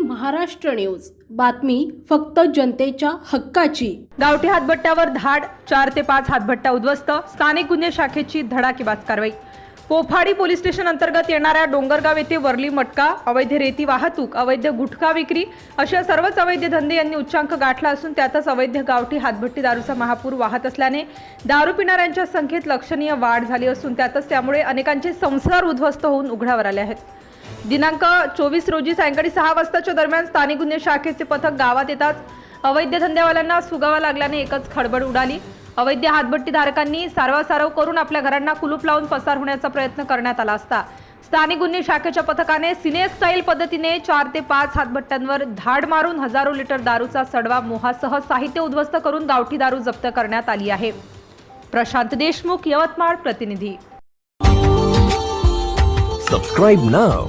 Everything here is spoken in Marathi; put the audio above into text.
महाराष्ट्र न्यूज. बातमी फक्त जनतेच्या हक्काची. गावठी हातभट्ट्यावर धाड चार ते पाच हातभट्ट्या उद्ध्वस्त स्थानिक गुन्हे शाखेची धडाकेबाज कारवाई. पोफाडी पोलीस स्टेशन अंतर्गत येणाऱ्या डोंगरगाव येथे वरली मटका अवैध रेती वाहतूक अवैध गुटखा विक्री अशा सर्वच अवैध धंदे यांनी उच्चांक गाठला असून त्यातच अवैध गावठी हातभट्टी दारूचा महापूर वाहत असल्याने दारू पिणाऱ्यांच्या संख्येत लक्षणीय वाढ झाली असून त्यातच त्यामुळे अनेकांचे संसार उद्ध्वस्त होऊन उघड्यावर आले आहेत. दिनांक चोवीस रोजी सायंकाळी सहा वाजताच्या दरम्यान स्थानिक गुन्हे शाखेचे पथक गावात येताच अवैध धंद्यावाल्यांना सुगावा लागल्याने एकच खडबड उडाली. अवैध हातभट्टी धारकांनी सारवासारव करून आपल्या घरांना कुलूप लावून पसार होण्याचा प्रयत्न करण्यात आला असता. स्थानिक गुन्हे शाखेच्या पथकाने सिने स्टाईल पद्धतीने चार ते पाच हातभट्ट्यांवर धाड मारून हजारो लिटर दारूचा सडवा मोहासह साहित्य उद्ध्वस्त करून गावठी दारू जप्त करण्यात आली आहे. प्रशांत देशमुख यवतमाळ प्रतिनिधी. सबस्क्राईब नाव